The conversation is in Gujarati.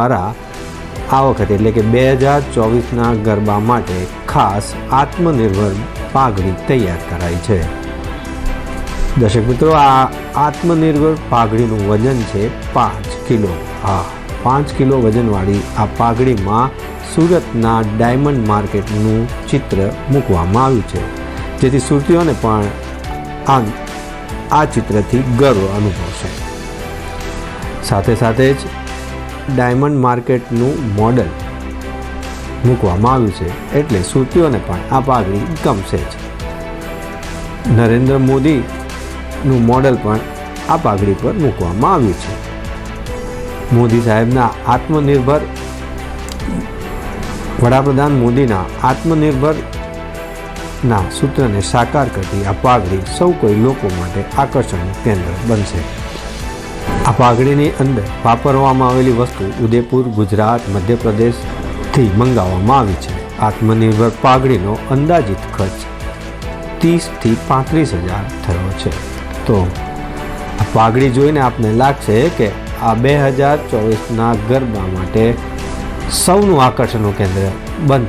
દ્વારા આ વખતે એટલે કે બે હજાર ચોવીસના ગરબા માટે ખાસ આત્મનિર્ભર પાઘડી તૈયાર કરાઈ છે. દર્શક મિત્રો, આ આત્મનિર્ભર પાઘડીનું વજન છે પાંચ કિલો. હા, પાંચ કિલો વજનવાળી આ પાઘડીમાં સુરતના ડાયમંડ માર્કેટનું ચિત્ર મૂકવામાં આવ્યું છે. જેથી સુરતીઓને પણ આ આ ચિત્રથી ગર્વ અનુભવશે. સાથે સાથે જ ડાયમંડ માર્કેટનું મોડલ મૂકવામાં આવ્યું છે એટલે સુરતીઓને પણ આ પાઘડી ગમશે જ. નરેન્દ્ર મોદીનું મોડલ પણ આ પાઘડી પર મૂકવામાં આવ્યું છે. મોદી સાહેબના આત્મનિર્ભર વડાપ્રધાન મોદીના આત્મનિર્ભર ના સૂત્રને સાકાર કરતી આ પાઘડી સૌ કોઈ લોકો માટે આકર્ષણનું કેન્દ્ર બનશે. આ પાઘડીની અંદર વાપરવામાં આવેલી વસ્તુ ઉદયપુર, ગુજરાત, મધ્યપ્રદેશથી મંગાવવામાં આવી છે. આત્મનિર્ભર પાઘડીનો અંદાજિત ખર્ચ ત્રીસથી પાંત્રીસ હજાર થયો છે. તો આ પાઘડી જોઈને આપને લાગશે કે આ બે હજાર ચોવીસના ગરબા માટે સૌનું આકર્ષણનું કેન્દ્ર બનશે.